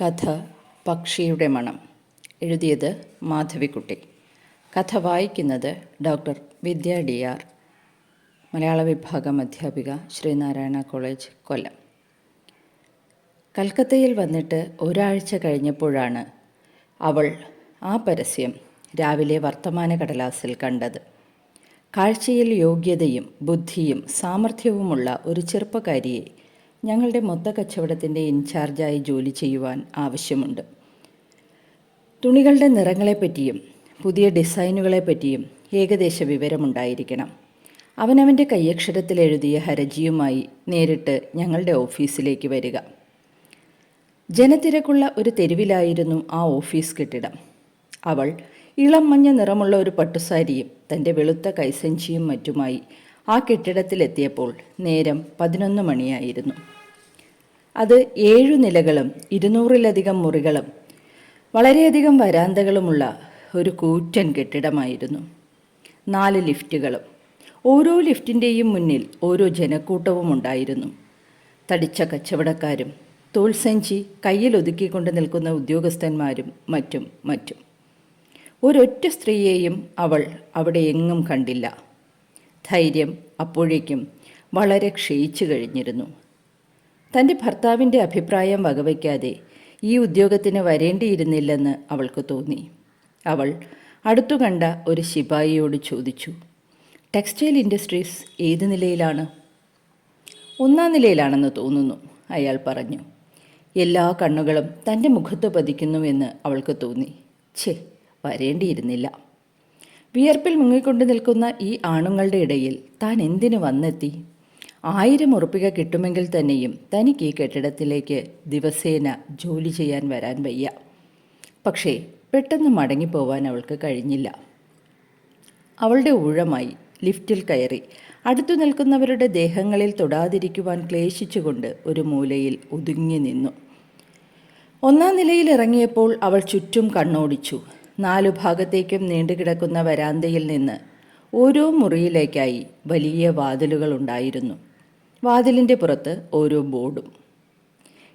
കഥ പക്ഷിയുടെ മണം. എഴുതിയത് മാധവിക്കുട്ടി. കഥ വായിക്കുന്നത് ഡോക്ടർ വിദ്യ ഡി ആർ. മലയാള വിഭാഗം അധ്യാപിക ശ്രീനാരായണ കോളേജ് കൊല്ലം. കൽക്കത്തയിൽ വന്നിട്ട് ഒരാഴ്ച കഴിഞ്ഞപ്പോഴാണ് അവൾ ആ പരസ്യം രാവിലെ വർത്തമാന കടലാസിൽ കണ്ടത്. കാഴ്ചയിൽ യോഗ്യതയും ബുദ്ധിയും സാമർഥ്യവുമുള്ള ഒരു ചെറുപ്പക്കാരിയെ ഞങ്ങളുടെ മൊത്ത കച്ചവടത്തിന്റെ ഇൻചാർജായി ജോലി ചെയ്യുവാൻ ആവശ്യമുണ്ട്. തുണികളുടെ നിറങ്ങളെപ്പറ്റിയും പുതിയ ഡിസൈനുകളെപ്പറ്റിയും ഏകദേശ വിവരമുണ്ടായിരിക്കണം. അവനവന്റെ കയ്യക്ഷരത്തിൽ എഴുതിയ ഹരജിയുമായി നേരിട്ട് ഞങ്ങളുടെ ഓഫീസിലേക്ക് വരിക. ജനത്തിരക്കുള്ള ഒരു തെരുവിലായിരുന്നു ആ ഓഫീസ് കെട്ടിടം. അവൾ ഇളം മഞ്ഞ നിറമുള്ള ഒരു പട്ടുസാരിയും തന്റെ വെളുത്ത കൈസഞ്ചിയും മറ്റുമായി ആ കെട്ടിടത്തിലെത്തിയപ്പോൾ നേരം പതിനൊന്ന് മണിയായിരുന്നു. അത് ഏഴു നിലകളും ഇരുന്നൂറിലധികം മുറികളും. വളരെയധികം വരാന്തകളുമുള്ള ഒരു കൂറ്റൻ കെട്ടിടമായിരുന്നു. നാല് ലിഫ്റ്റുകളും. ഓരോ ലിഫ്റ്റിന്റെയും മുന്നിൽ ഓരോ ജനക്കൂട്ടവും ഉണ്ടായിരുന്നു. തടിച്ച കച്ചവടക്കാരും തോൾസഞ്ചി കയ്യിൽ ഒതുക്കിക്കൊണ്ട് നിൽക്കുന്ന ഉദ്യോഗസ്ഥന്മാരും മറ്റും മറ്റും. ഒരൊറ്റ സ്ത്രീയെയും അവൾ അവിടെ എങ്ങും കണ്ടില്ല. ധൈര്യം അപ്പോഴേക്കും വളരെ ക്ഷയിച്ചു കഴിഞ്ഞിരുന്നു. തന്റെ ഭർത്താവിന്റെ അഭിപ്രായം വകവയ്ക്കാതെ ഈ ഉദ്യോഗത്തിന് വരേണ്ടിയിരുന്നില്ലെന്ന് അവൾക്ക് തോന്നി. അവൾ അടുത്തു കണ്ട ഒരു ശിപായിയോട് ചോദിച്ചു ടെക്സ്റ്റൈൽ ഇൻഡസ്ട്രീസ് ഏത് നിലയിലാണ്? ഒന്നാം നിലയിലാണെന്ന് തോന്നുന്നു അയാൾ പറഞ്ഞു. എല്ലാ കണ്ണുകളും തന്റെ മുഖത്ത് പതിക്കുന്നുവെന്ന് അവൾക്ക് തോന്നി. ഛേ വരേണ്ടിയിരുന്നില്ല. വിയർപ്പിൽ മുങ്ങിക്കൊണ്ട് നിൽക്കുന്ന ഈ ആണുങ്ങളുടെ ഇടയിൽ താൻ എന്തിനു വന്നെത്തി? ആയിരം ഉറുപ്പിക കിട്ടുമെങ്കിൽ തന്നെയും തനിക്ക് ഈ കെട്ടിടത്തിലേക്ക് ദിവസേന ജോലി ചെയ്യാൻ വരാൻ വയ്യ. പക്ഷേ പെട്ടെന്ന് മടങ്ങിപ്പോവാൻ അവൾക്ക് കഴിഞ്ഞില്ല. അവളുടെ ഊഴമായി ലിഫ്റ്റിൽ കയറി അടുത്തു നിൽക്കുന്നവരുടെ ദേഹങ്ങളിൽ തൊടാതിരിക്കുവാൻ ക്ലേശിച്ചുകൊണ്ട് ഒരു മൂലയിൽ ഒതുങ്ങി നിന്നു. ഒന്നാം നിലയിൽ ഇറങ്ങിയപ്പോൾ അവൾ ചുറ്റും കണ്ണോടിച്ചു. നാലു ഭാഗത്തേക്കും നീണ്ടുകിടക്കുന്ന വരാന്തയിൽ നിന്ന് ഓരോ മുറിയിലേക്കായി വലിയ വാതിലുകൾ ഉണ്ടായിരുന്നു. വാതിലിന്റെ പുറത്ത് ഓരോ ബോർഡും.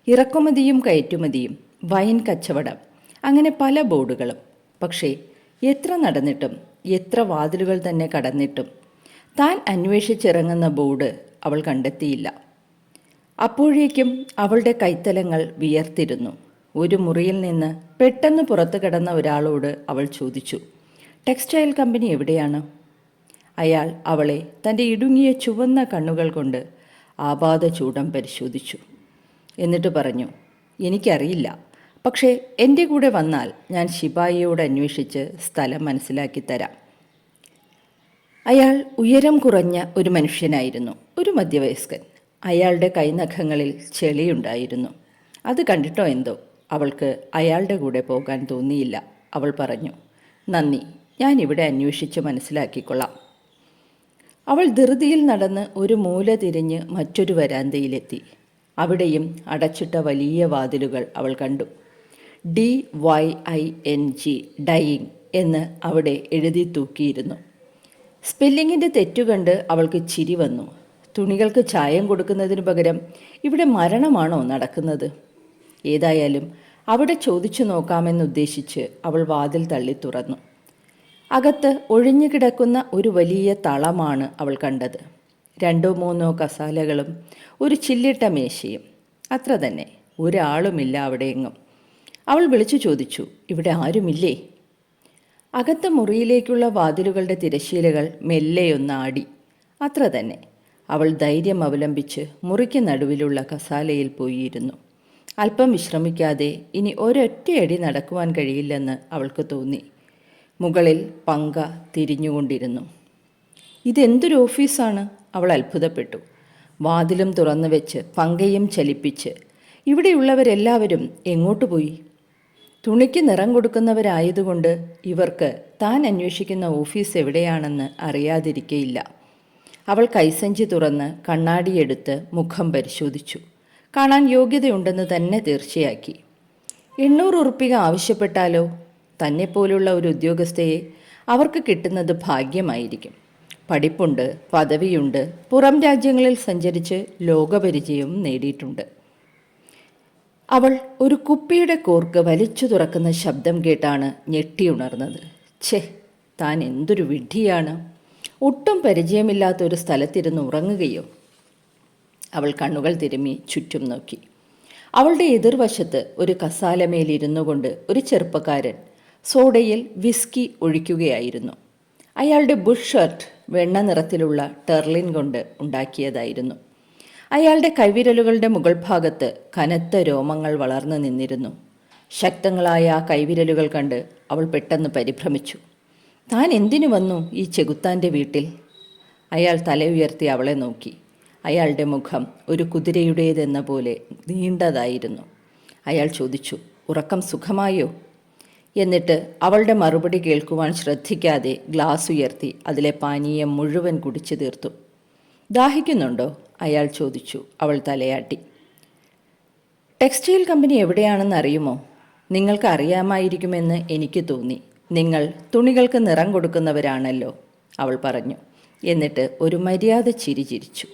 ഇറക്കുമതിയും കയറ്റുമതിയും വൈൻ കച്ചവടം അങ്ങനെ പല ബോർഡുകളും. പക്ഷേ എത്ര നടന്നിട്ടും എത്ര വാതിലുകൾ തന്നെ കടന്നിട്ടും താൻ അന്വേഷിച്ചിറങ്ങുന്ന ബോർഡ് അവൾ കണ്ടെത്തിയില്ല. അപ്പോഴേക്കും അവളുടെ കൈത്തലങ്ങൾ വിയർത്തിരുന്നു. ഒരു മുറിയിൽ നിന്ന് പെട്ടെന്ന് പുറത്തു കിടന്ന ഒരാളോട് അവൾ ചോദിച്ചു ടെക്സ്റ്റൈൽ കമ്പനി എവിടെയാണ്? അയാൾ അവളെ തന്റെ ഇടുങ്ങിയ ചുവന്ന കണ്ണുകൾ കൊണ്ട് ആപാത ചൂടം പരിശോധിച്ചു. എന്നിട്ട് പറഞ്ഞു എനിക്കറിയില്ല. പക്ഷേ എന്റെ കൂടെ വന്നാൽ ഞാൻ ശിപായിയോട് അന്വേഷിച്ച് സ്ഥലം മനസ്സിലാക്കി തരാം. അയാൾ ഉയരം കുറഞ്ഞ ഒരു മനുഷ്യനായിരുന്നു ഒരു മധ്യവയസ്കൻ. അയാളുടെ കൈനഖങ്ങളിൽ ചെളിയുണ്ടായിരുന്നു. അത് കണ്ടിട്ടോ എന്തോ? അവൾക്ക് അയാളുടെ കൂടെ പോകാൻ തോന്നിയില്ല. അവൾ പറഞ്ഞു നന്ദി. ഞാനിവിടെ അന്വേഷിച്ച് മനസ്സിലാക്കിക്കൊള്ളാം. അവൾ ധൃതിയിൽ നടന്ന് ഒരു മൂല തിരിഞ്ഞ് മറ്റൊരു വരാന്തയിലെത്തി. അവിടെയും അടച്ചിട്ട വലിയ വാതിലുകൾ അവൾ കണ്ടു. D Y I N G dyeing എന്ന് അവിടെ എഴുതി തൂക്കിയിരുന്നു. സ്പെല്ലിങ്ങിന്റെ തെറ്റുകണ്ട് അവൾക്ക് ചിരി വന്നു. തുണികൾക്ക് ചായം കൊടുക്കുന്നതിന് പകരം ഇവിടെ മരണമാണോ നടക്കുന്നത്? ഏതായാലും അവിടെ ചോദിച്ചു നോക്കാമെന്നുദ്ദേശിച്ച് അവൾ വാതിൽ തള്ളി തുറന്നു. അകത്ത് ഒഴിഞ്ഞു കിടക്കുന്ന ഒരു വലിയ തളമാണ് അവൾ കണ്ടത്. രണ്ടോ മൂന്നോ കസാലകളും ഒരു ചില്ലിട്ട മേശയും. അത്ര തന്നെ. ഒരാളുമില്ല അവിടെയെങ്ങും അവൾ വിളിച്ചു ചോദിച്ചു ഇവിടെ ആരുമില്ലേ? അകത്ത് മുറിയിലേക്കുള്ള വാതിലുകളുടെ തിരശീലകൾ മെല്ലെയൊന്നാടി അത്ര തന്നെ. അവൾ ധൈര്യം അവലംബിച്ച് മുറിക്ക് നടുവിലുള്ള കസാലയിൽ പോയിരുന്നു. അല്പം വിശ്രമിക്കാതെ ഇനി ഒരൊറ്റയടി നടക്കുവാൻ കഴിയില്ലെന്ന് അവൾക്ക് തോന്നി. മുകളിൽ പങ്ക തിരിഞ്ഞുകൊണ്ടിരുന്നു. ഇതെന്തൊരു ഓഫീസാണ്? അവൾ അത്ഭുതപ്പെട്ടു. വാതിലും തുറന്നു വെച്ച് പങ്കയും ചലിപ്പിച്ച് ഇവിടെയുള്ളവരെല്ലാവരും എങ്ങോട്ട് പോയി? തുണിക്ക് നിറം കൊടുക്കുന്നവരായതുകൊണ്ട് ഇവർക്ക് താൻ അന്വേഷിക്കുന്ന ഓഫീസ് എവിടെയാണെന്ന് അറിയാതിരിക്കയില്ല. അവൾ കൈസഞ്ചി തുറന്ന് കണ്ണാടിയെടുത്ത് മുഖം പരിശോധിച്ചു. കാണാൻ യോഗ്യതയുണ്ടെന്ന് തന്നെ തീർച്ചയാക്കി. എണ്ണൂറ് ഉറുപ്പിക ആവശ്യപ്പെട്ടാലോ? തന്നെപ്പോലുള്ള ഒരു ഉദ്യോഗസ്ഥയെ അവർക്ക് കിട്ടുന്നത് ഭാഗ്യമായിരിക്കും. പഠിപ്പുണ്ട് പദവിയുണ്ട് പുറം രാജ്യങ്ങളിൽ സഞ്ചരിച്ച് ലോകപരിചയവും നേടിയിട്ടുണ്ട്. അവൾ ഒരു കുപ്പിയുടെ കോർക്ക് വലിച്ചു തുറക്കുന്ന ശബ്ദം കേട്ടാണ് ഞെട്ടിയുണർന്നത് ഛേ താൻ എന്തൊരു വിഡ്ഢിയാണ്. ഒട്ടും പരിചയമില്ലാത്ത ഒരു സ്ഥലത്തിരുന്ന് ഉറങ്ങുകയോ? അവൾ കണ്ണുകൾ തിരുമ്മി ചുറ്റും നോക്കി. അവളുടെ എതിർവശത്ത് ഒരു കസാലമേലിരുന്നു കൊണ്ട് ഒരു ചെറുപ്പക്കാരൻ സോഡയിൽ വിസ്കി ഒഴിക്കുകയായിരുന്നു. അയാളുടെ ബുഷ് ഷർട്ട് വെണ്ണ നിറത്തിലുള്ള ടെർലിൻ കൊണ്ട് ഉണ്ടാക്കിയതായിരുന്നു. അയാളുടെ കൈവിരലുകളുടെ മുകൾ ഭാഗത്ത് കനത്ത രോമങ്ങൾ വളർന്നു നിന്നിരുന്നു. ശക്തങ്ങളായ ആ കൈവിരലുകൾ കണ്ട് അവൾ പെട്ടെന്ന് പരിഭ്രമിച്ചു. താൻ എന്തിനു വന്നു ഈ ചെകുത്താന്റെ വീട്ടിൽ? അയാൾ തല ഉയർത്തി അവളെ നോക്കി. അയാളുടെ മുഖം ഒരു കുതിരയുടേതെന്ന പോലെ നീണ്ടതായിരുന്നു. അയാൾ ചോദിച്ചു ഉറക്കം സുഖമായോ? എന്നിട്ട് അവളുടെ മറുപടി കേൾക്കുവാൻ ശ്രദ്ധിക്കാതെ ഗ്ലാസ് ഉയർത്തി അതിലെ പാനീയം മുഴുവൻ കുടിച്ചു തീർത്തു. ദാഹിക്കുന്നുണ്ടോ? അയാൾ ചോദിച്ചു. അവൾ തലയാട്ടി. ടെക്സ്റ്റൈൽ കമ്പനി എവിടെയാണെന്ന് അറിയുമോ? നിങ്ങൾക്ക് അറിയാമായിരിക്കുമെന്ന് എനിക്ക് തോന്നി. നിങ്ങൾ തുണികൾക്ക് നിറം കൊടുക്കുന്നവരാണല്ലോ അവൾ പറഞ്ഞു. എന്നിട്ട് ഒരു മര്യാദ ചിരി ചിരിച്ചു.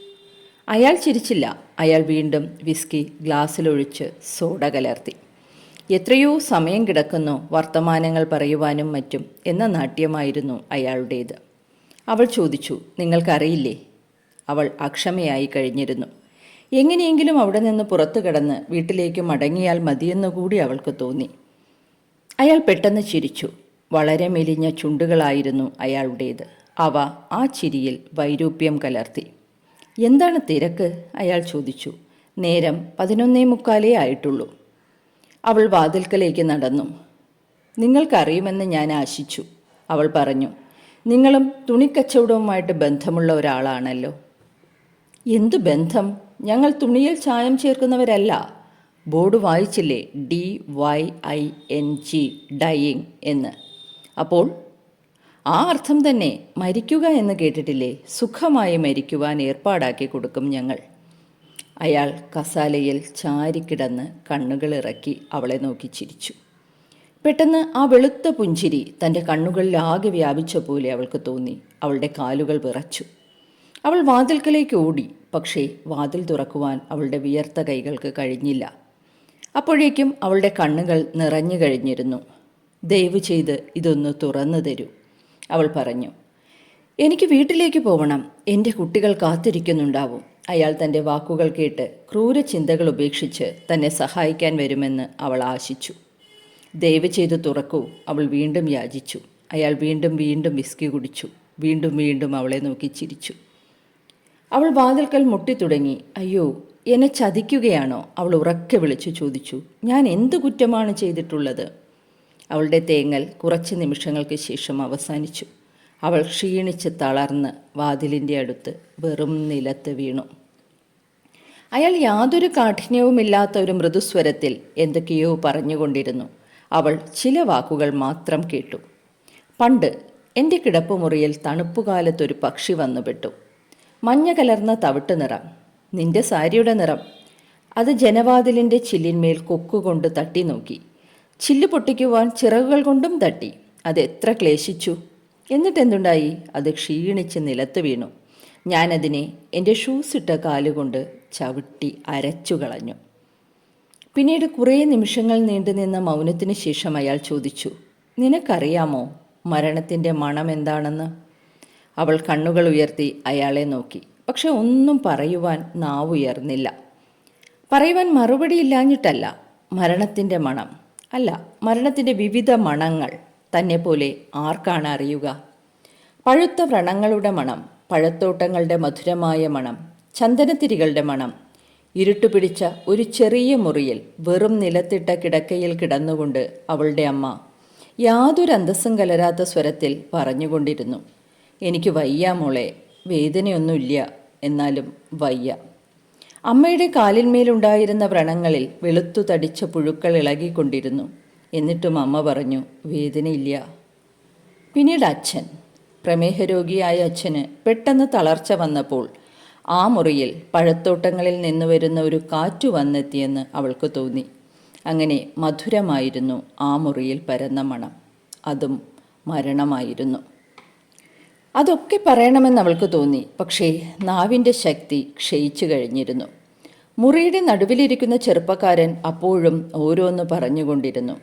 അയാൾ ചിരിച്ചില്ല. അയാൾ വീണ്ടും വിസ്കി ഗ്ലാസ്സിലൊഴിച്ച് സോഡ കലർത്തി. എത്രയോ സമയം കിടക്കുന്നു വർത്തമാനങ്ങൾ പറയുവാനും മറ്റും എന്ന നാട്യമായിരുന്നു അയാളുടേത്. അവൾ ചോദിച്ചു നിങ്ങൾക്കറിയില്ലേ? അവൾ അക്ഷമയായി കഴിഞ്ഞിരുന്നു. എങ്ങനെയെങ്കിലും അവിടെ നിന്ന് പുറത്തു കടന്ന് വീട്ടിലേക്ക് മടങ്ങിയാൽ മതിയെന്നുകൂടി അവൾക്ക് തോന്നി. അയാൾ പെട്ടെന്ന് ചിരിച്ചു. വളരെ മെലിഞ്ഞ ചുണ്ടുകളായിരുന്നു അയാളുടേത്. അവ ആ ചിരിയിൽ വൈരൂപ്യം കലർത്തി. എന്താണ് തിരക്ക്? അയാൾ ചോദിച്ചു. നേരം പതിനൊന്നേ മുക്കാലേ ആയിട്ടുള്ളൂ. അവൾ വാതിൽക്കലേക്ക് നടന്നു. നിങ്ങൾക്കറിയുമെന്ന് ഞാൻ ആശിച്ചു അവൾ പറഞ്ഞു. നിങ്ങളും തുണിക്കച്ചവടവുമായിട്ട് ബന്ധമുള്ള ഒരാളാണല്ലോ. എന്തു ബന്ധം? ഞങ്ങൾ തുണിയിൽ ചായം ചേർക്കുന്നവരല്ല. Board വായിച്ചില്ലേ? D Y I N G dyeing എന്ന്. അപ്പോൾ? ആ അർത്ഥം തന്നെ. മരിക്കുക എന്ന് കേട്ടിട്ടില്ലേ? സുഖമായി മരിക്കുവാൻ ഏർപ്പാടാക്കി കൊടുക്കും ഞങ്ങൾ. അയാൾ കസാലയിൽ ചാരിക്കിടന്ന് കണ്ണുകളിറക്കി അവളെ നോക്കി ചിരിച്ചു. പെട്ടെന്ന് ആ വെളുത്ത പുഞ്ചിരി തന്റെ കണ്ണുകളിലാകെ വ്യാപിച്ച പോലെ അവൾക്ക് തോന്നി. അവളുടെ കാലുകൾ വിറച്ചു. അവൾ വാതിൽക്കലേക്ക് ഓടി പക്ഷേ വാതിൽ തുറക്കുവാൻ അവളുടെ വിയർത്ത കൈകൾക്ക് കഴിഞ്ഞില്ല. അപ്പോഴേക്കും അവളുടെ കണ്ണുകൾ നിറഞ്ഞു കഴിഞ്ഞിരുന്നു. ദയവ് ചെയ്ത് ഇതൊന്ന് തുറന്നു തരൂ അവൾ പറഞ്ഞു. എനിക്ക് വീട്ടിലേക്ക് പോകണം എന്റെ കുട്ടികൾ കാത്തിരിക്കുന്നുണ്ടാവും. അയാൾ തന്റെ വാക്കുകൾ കേട്ട് ക്രൂര ചിന്തകൾ ഉപേക്ഷിച്ച് തന്നെ സഹായിക്കാൻ വരുമെന്ന് അവൾ ആശിച്ചു. ദയവ് ചെയ്ത് തുറക്കൂ അവൾ വീണ്ടും യാചിച്ചു. അയാൾ വീണ്ടും വീണ്ടും വിസ്കി കുടിച്ചു. വീണ്ടും വീണ്ടും അവളെ നോക്കി ചിരിച്ചു. അവൾ വാതിൽക്കൽ മുട്ടിത്തുടങ്ങി അയ്യോ എന്നെ ചതിക്കുകയാണോ? അവൾ ഉറക്കെ വിളിച്ചു ചോദിച്ചു. ഞാൻ എന്ത് കുറ്റമാണ് ചെയ്തിട്ടുള്ളത്? അവളുടെ തേങ്ങൽ കുറച്ച് നിമിഷങ്ങൾക്ക് ശേഷം അവസാനിച്ചു. അവൾ ക്ഷീണിച്ച് തളർന്ന് വാതിലിന്റെ അടുത്ത് വെറും നിലത്ത് വീണു. അയാൾ യാതൊരു കാഠിന്യവുമില്ലാത്ത ഒരു മൃദുസ്വരത്തിൽ എന്തൊക്കെയോ പറഞ്ഞുകൊണ്ടിരുന്നു. അവൾ ചില വാക്കുകൾ മാത്രം കേട്ടു. പണ്ട് എന്റെ കിടപ്പുമുറിയിൽ തണുപ്പുകാലത്തൊരു പക്ഷി വന്നുപെട്ടു. മഞ്ഞ കലർന്ന തവിട്ട് നിറം. നിന്റെ സാരിയുടെ നിറം. അത് ജനവാതിലിന്റെ ചില്ലിന്മേൽ കൊക്കുകൊണ്ട് തട്ടി നോക്കി. ചില്ല് പൊട്ടിക്കുവാൻ ചിറകുകൾ കൊണ്ടും തട്ടി. അത് എത്ര ക്ലേശിച്ചു. എന്നിട്ടെന്തുണ്ടായി? അത് ക്ഷീണിച്ച് നിലത്ത് വീണു. ഞാനതിനെ എന്റെ ഷൂസ് ഇട്ട കാലുകൊണ്ട് ചവിട്ടി അരച്ചു കളഞ്ഞു. പിന്നീട് കുറേ നിമിഷങ്ങൾ നീണ്ടുനിന്ന മൗനത്തിന് ശേഷം അയാൾ ചോദിച്ചു നിനക്കറിയാമോ മരണത്തിന്റെ മണം എന്താണെന്ന്? അവൾ കണ്ണുകൾ ഉയർത്തി അയാളെ നോക്കി. പക്ഷെ ഒന്നും പറയുവാൻ നാവുയർന്നില്ല. പറയുവാൻ മറുപടിയില്ലാഞ്ഞിട്ടല്ല മരണത്തിന്റെ മണം. അല്ല മരണത്തിന്റെ വിവിധ മണങ്ങൾ. തന്നെ പോലെ ആർക്കാണ് അറിയുക? പഴുത്ത വ്രണങ്ങളുടെ മണം പഴത്തോട്ടങ്ങളുടെ മധുരമായ മണം ചന്ദനത്തിരികളുടെ മണം ഇരുട്ടുപിടിച്ച ഒരു ചെറിയ മുറിയിൽ വെറും നിലത്തിട്ട കിടക്കയിൽ കിടന്നുകൊണ്ട് അവളുടെ അമ്മ യാതൊരു അന്തസ്സും കലരാത്ത സ്വരത്തിൽ പറഞ്ഞുകൊണ്ടിരുന്നു. എനിക്ക് വയ്യ മോളെ വേദനയൊന്നുമില്ല എന്നാലും വയ്യ. അമ്മയുടെ കാലിന്മേലുണ്ടായിരുന്ന വ്രണങ്ങളിൽ വെളുത്തു തടിച്ച പുഴുക്കൾ ഇളകിക്കൊണ്ടിരുന്നു. എന്നിട്ടും അമ്മ പറഞ്ഞു വേദനയില്ല. പിന്നീട് അച്ഛൻ പ്രമേഹ രോഗിയായ അച്ഛന് പെട്ടെന്ന് തളർച്ച വന്നപ്പോൾ ആ മുറിയിൽ പഴത്തോട്ടങ്ങളിൽ നിന്ന് വരുന്ന ഒരു കാറ്റു വന്നെത്തിയെന്ന് അവൾക്ക് തോന്നി. അങ്ങനെ മധുരമായിരുന്നു ആ മുറിയിൽ പരന്ന മണം. അതും മരണമായിരുന്നു. അതൊക്കെ പറയണമെന്ന് അവൾക്ക് തോന്നി പക്ഷേ നാവിന്റെ ശക്തി ക്ഷയിച്ചു കഴിഞ്ഞിരുന്നു. മുറിയുടെ നടുവിലിരിക്കുന്ന ചെറുപ്പക്കാരൻ അപ്പോഴും ഓരോന്ന് പറഞ്ഞുകൊണ്ടിരുന്നു.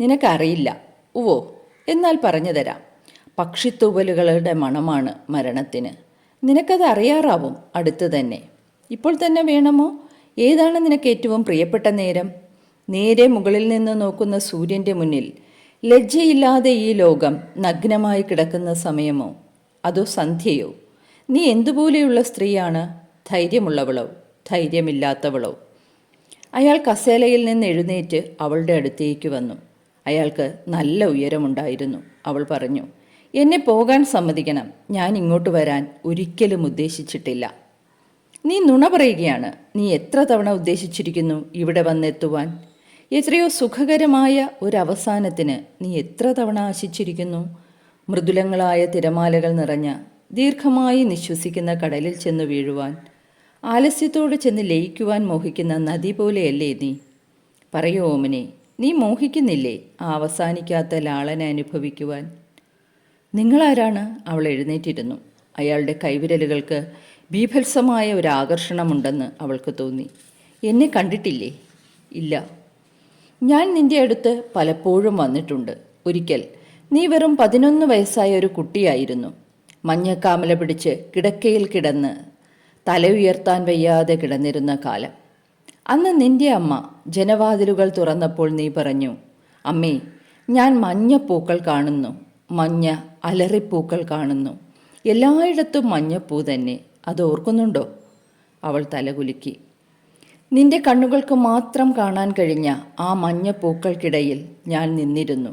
നിനക്കറിയില്ല. ഉവോ എന്നാൽ പറഞ്ഞു തരാം. പക്ഷിത്തൂവലുകളുടെ മണമാണ് മരണത്തിന്. നിനക്കത് അറിയാറാവും അടുത്ത് തന്നെ. ഇപ്പോൾ തന്നെ വേണമോ? ഏതാണ് നിനക്ക് ഏറ്റവും പ്രിയപ്പെട്ട നേരം? നേരെ മുകളിൽ നിന്ന് നോക്കുന്ന സൂര്യന്റെ മുന്നിൽ. ലജ്ജയില്ലാതെ ഈ ലോകം നഗ്നമായി കിടക്കുന്ന സമയമോ? അതോ സന്ധ്യയോ? നീ എന്തുപോലെയുള്ള സ്ത്രീയാണ്? ധൈര്യമുള്ളവളോ? ധൈര്യമില്ലാത്തവളോ? അയാൾ കസേലയിൽ നിന്ന് എഴുന്നേറ്റ് അവളുടെ അടുത്തേക്ക് വന്നു. അയാൾക്ക് നല്ല ഉയരമുണ്ടായിരുന്നു. അവൾ പറഞ്ഞു എന്നെ പോകാൻ സമ്മതിക്കണം. ഞാൻ ഇങ്ങോട്ട് വരാൻ ഒരിക്കലും ഉദ്ദേശിച്ചിട്ടില്ല. നീ നുണ പറയുകയാണ്. നീ എത്ര തവണ ഉദ്ദേശിച്ചിരിക്കുന്നു ഇവിടെ വന്നെത്തുവാൻ? എത്രയോ സുഖകരമായ ഒരവസാനത്തിന് നീ എത്ര തവണ ആശിച്ചിരിക്കുന്നു? മൃദുലങ്ങളായ തിരമാലകൾ നിറഞ്ഞ ദീർഘമായി നിശ്വസിക്കുന്ന കടലിൽ ചെന്ന് വീഴുവാൻ ആലസ്യത്തോട് ചെന്ന് ലയിക്കുവാൻ മോഹിക്കുന്ന നദി പോലെയല്ലേ നീ? പറയോ ഓമനെ. നീ മോഹിക്കുന്നില്ലേ ആ അവസാനിക്കാത്ത ലാളന അനുഭവിക്കുവാൻ? നിങ്ങളാരാണ്? അവൾ എഴുന്നേറ്റിരുന്നു. അയാളുടെ കൈവിരലുകൾക്ക് ബീഭത്സമായ ഒരു ആകർഷണമുണ്ടെന്ന് അവൾക്ക് തോന്നി. എന്നെ കണ്ടിട്ടില്ലേ? ഇല്ല. ഞാൻ നിന്റെ അടുത്ത് പലപ്പോഴും വന്നിട്ടുണ്ട്. ഒരിക്കൽ നീ വെറും പതിനൊന്ന് വയസ്സായ ഒരു കുട്ടിയായിരുന്നു. മഞ്ഞക്കാമല പിടിച്ച് കിടക്കയിൽ കിടന്ന് തല ഉയർത്താൻ വയ്യാതെ കിടന്നിരുന്ന കാലം. അന്ന് നിന്റെ അമ്മ ജനവാതിലുകൾ തുറന്നപ്പോൾ നീ പറഞ്ഞു അമ്മേ ഞാൻ മഞ്ഞപ്പൂക്കൾ കാണുന്നു മഞ്ഞ അലറിപ്പൂക്കൾ കാണുന്നു. എല്ലായിടത്തും മഞ്ഞപ്പൂ തന്നെ. അത് ഓർക്കുന്നുണ്ടോ? അവൾ തലകുലുക്കി. നിന്റെ കണ്ണുകൾക്ക് മാത്രം കാണാൻ കഴിഞ്ഞ ആ മഞ്ഞപ്പൂക്കൾക്കിടയിൽ ഞാൻ നിന്നിരുന്നു.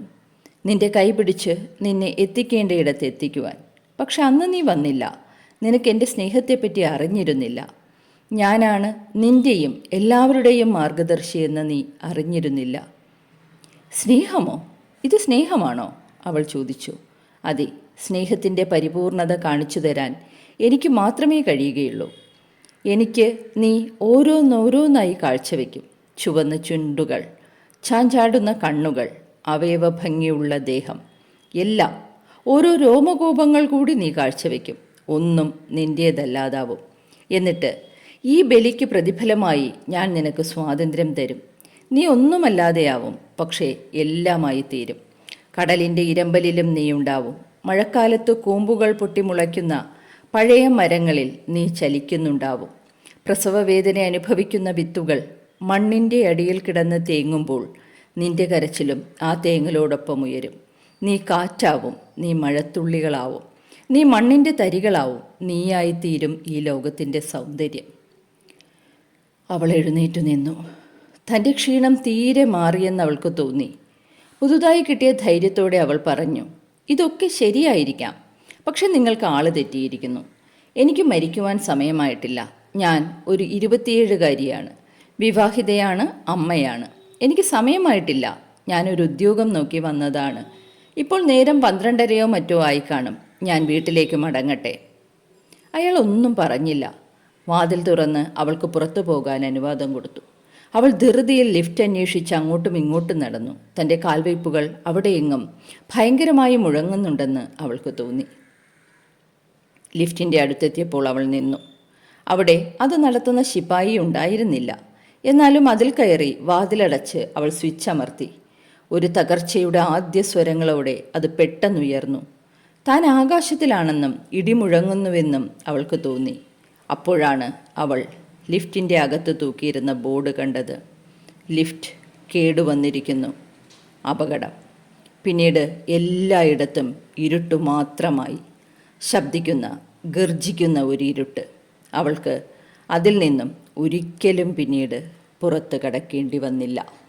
നിന്റെ കൈ പിടിച്ച് നിന്നെ എത്തിക്കേണ്ടയിടത്ത് എത്തിക്കുവാൻ. പക്ഷെ അന്ന് നീ വന്നില്ല. നിനക്ക് എന്റെ സ്നേഹത്തെപ്പറ്റി അറിഞ്ഞിരുന്നില്ല. ഞാനാണ് നിന്റെയും എല്ലാവരുടെയും മാർഗദർശിയെന്ന് നീ അറിഞ്ഞിരുന്നില്ല. സ്നേഹമോ? ഇത് സ്നേഹമാണോ? അവൾ ചോദിച്ചു. അതെ സ്നേഹത്തിന്റെ പരിപൂർണത കാണിച്ചു തരാൻ എനിക്ക് മാത്രമേ കഴിയുകയുള്ളൂ. എനിക്ക് നീ ഓരോന്നോരോന്നായി കാഴ്ചവെക്കും. ചുവന്ന ചുണ്ടുകൾ ചാഞ്ചാടുന്ന കണ്ണുകൾ അവയവ ഭംഗിയുള്ള ദേഹം എല്ലാം ഓരോ രോമകൂപങ്ങൾ കൂടി നീ കാഴ്ചവെക്കും. ഒന്നും നിന്റേതല്ലാതാവും എന്നിട്ട് ഈ ബലിക്ക് പ്രതിഫലമായി ഞാൻ നിനക്ക് സ്വാതന്ത്ര്യം തരും. നീ ഒന്നുമല്ലാതെയാവും പക്ഷേ എല്ലാമായി തീരും. കടലിന്റെ ഇരമ്പലിലും നീ ഉണ്ടാവും. മഴക്കാലത്ത് കൂമ്പുകൾ പൊട്ടിമുളയ്ക്കുന്ന പഴയ മരങ്ങളിൽ നീ ചലിക്കുന്നുണ്ടാവും. പ്രസവവേദന അനുഭവിക്കുന്ന വിത്തുകൾ മണ്ണിന്റെ അടിയിൽ കിടന്ന് തേങ്ങുമ്പോൾ നിന്റെ കരച്ചിലും ആ തേങ്ങലോടൊപ്പം ഉയരും. നീ കാറ്റാവും നീ മഴത്തുള്ളികളാവും. നീ മണ്ണിന്റെ തരികളാവും. നീയായിത്തീരും ഈ ലോകത്തിന്റെ സൗന്ദര്യം. അവൾ എഴുന്നേറ്റു നിന്നു. തന്റെ ക്ഷീണം തീരെ മാറിയെന്ന് അവൾക്ക് തോന്നി. പുതുതായി കിട്ടിയ ധൈര്യത്തോടെ അവൾ പറഞ്ഞു ഇതൊക്കെ ശരിയായിരിക്കാം. പക്ഷെ നിങ്ങൾക്ക് ആൾ തെറ്റിയിരിക്കുന്നു. എനിക്ക് മരിക്കുവാൻ സമയമായിട്ടില്ല. ഞാൻ ഒരു ഇരുപത്തിയേഴുകാരിയാണ്. വിവാഹിതയാണ് അമ്മയാണ്. എനിക്ക് സമയമായിട്ടില്ല. ഞാനൊരു ഉദ്യോഗം നോക്കി വന്നതാണ്. ഇപ്പോൾ നേരം പന്ത്രണ്ടരയോ മറ്റോ ആയി കാണും. ഞാൻ വീട്ടിലേക്ക് മടങ്ങട്ടെ. അയാൾ ഒന്നും പറഞ്ഞില്ല. വാതിൽ തുറന്ന് അവൾക്ക് പുറത്തു പോകാൻ അനുവാദം കൊടുത്തു. അവൾ ധൃതിയിൽ ലിഫ്റ്റ് അന്വേഷിച്ച് അങ്ങോട്ടും ഇങ്ങോട്ടും നടന്നു. തന്റെ കാൽവയ്പ്പുകൾ അവിടെയെങ്ങും ഭയങ്കരമായി മുഴങ്ങുന്നുണ്ടെന്ന് അവൾക്ക് തോന്നി. ലിഫ്റ്റിന്റെ അടുത്തെത്തിയപ്പോൾ അവൾ നിന്നു. അവിടെ അത് നടത്തുന്ന ശിപായി ഉണ്ടായിരുന്നില്ല. എന്നാലും അതിൽ കയറി വാതിലടച്ച് അവൾ സ്വിച്ച് അമർത്തി. ഒരു തകർച്ചയുടെ ആദ്യ സ്വരങ്ങളോടെ അത് പെട്ടെന്നുയർന്നു. താൻ ആകാശത്തിലാണെന്നും ഇടിമുഴങ്ങുന്നുവെന്നും അവൾക്ക് തോന്നി. അപ്പോഴാണ് അവൾ ലിഫ്റ്റിന്റെ അകത്ത് തൂക്കിയിരുന്ന ബോർഡ് കണ്ടത്. ലിഫ്റ്റ് കേടുവന്നിരിക്കുന്നു. അപകടം. പിന്നീട് എല്ലായിടത്തും ഇരുട്ടു മാത്രമായി. ശബ്ദിക്കുന്ന ഗർജിക്കുന്ന ഒരു ഇരുട്ട്. അവൾക്ക് അതിൽ നിന്നും ഒരിക്കലും പിന്നീട് പുറത്ത് കടക്കേണ്ടി വന്നില്ല.